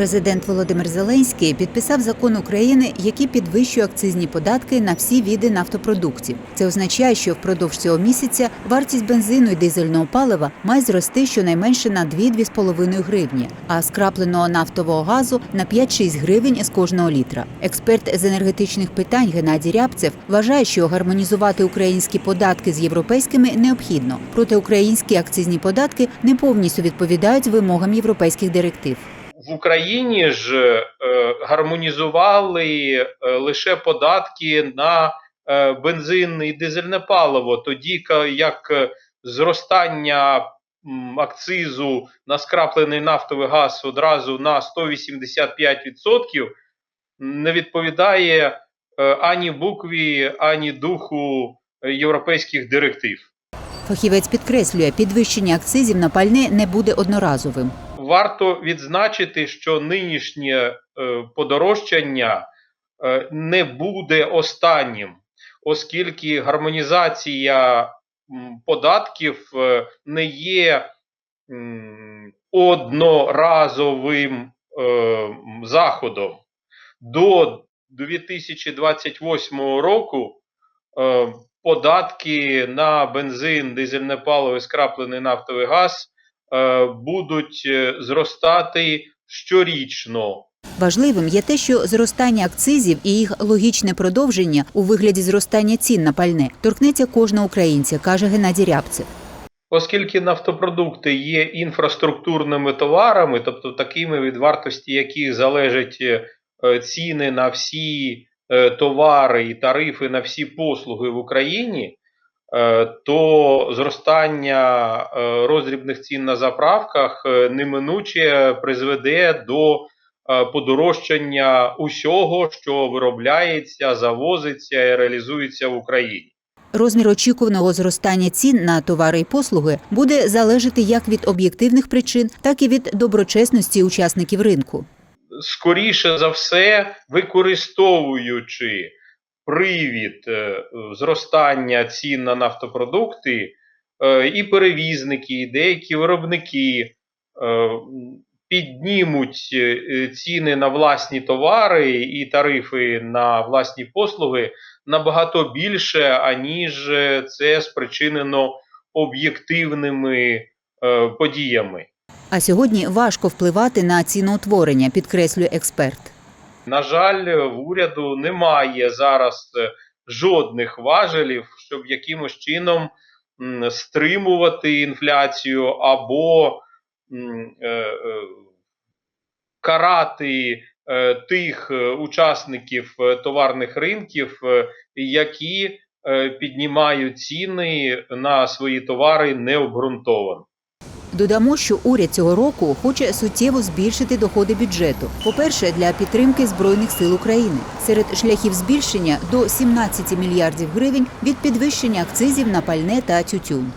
Президент Володимир Зеленський підписав закон України, який підвищує акцизні податки на всі види нафтопродуктів. Це означає, що впродовж цього місяця вартість бензину і дизельного палива має зрости щонайменше на 2-2,5 гривні, а скрапленого нафтового газу на 5-6 гривень з кожного літра. Експерт з енергетичних питань Геннадій Рябцев вважає, що гармонізувати українські податки з європейськими необхідно, проте українські акцизні податки не повністю відповідають вимогам європейських директив. Україні ж е, гармонізували е, лише податки на е, бензин і дизельне паливо, тоді як зростання акцизу на скраплений нафтовий газ одразу на 185% не відповідає ані букві, ані духу європейських директив. Фахівець підкреслює, підвищення акцизів на пальне не буде одноразовим. Варто відзначити, що нинішнє е, подорожчання е, не буде останнім, оскільки гармонізація податків е, не є одноразовим заходом. До 2028 року податки на бензин, дизельне паливо і скраплений нафтовий газ будуть е, зростати щорічно. Важливим є те, що зростання акцизів і їх логічне продовження у вигляді зростання цін на пальне торкнеться кожного українця, каже Геннадій Рябцев. Оскільки нафтопродукти є інфраструктурними товарами, тобто такими від вартості яких залежать е, ціни на всі е, товари і тарифи на всі послуги в Україні, е, то зростання е, роздрібних цін на заправках е, неминуче призведе до е, подорожчання усього, що виробляється, завозиться і реалізується в Україні. Розмір очікуваного зростання цін на товари і послуги буде залежати як від об'єктивних причин, так і від доброчесності учасників ринку. скоріше за все, використовуючи привід е, зростання цін на нафтопродукти, е, і перевізники, і деякі виробники е, піднімуть ціни на власні товари і тарифи на власні послуги набагато більше, аніж це спричинено об'єктивними подіями. А сьогодні важко впливати на ціноутворення, підкреслює експерт. На жаль, в уряду немає зараз е, жодних важелів, щоб якимось чином стримувати інфляцію або е, е, карати тих учасників товарних ринків, які піднімають ціни на свої товари необґрунтовано. Додамо, що уряд цього року хоче суттєво збільшити доходи бюджету. По-перше, для підтримки збройних сил України серед шляхів збільшення до 17 мільярдів гривень від підвищення акцизів на пальне та тютюн.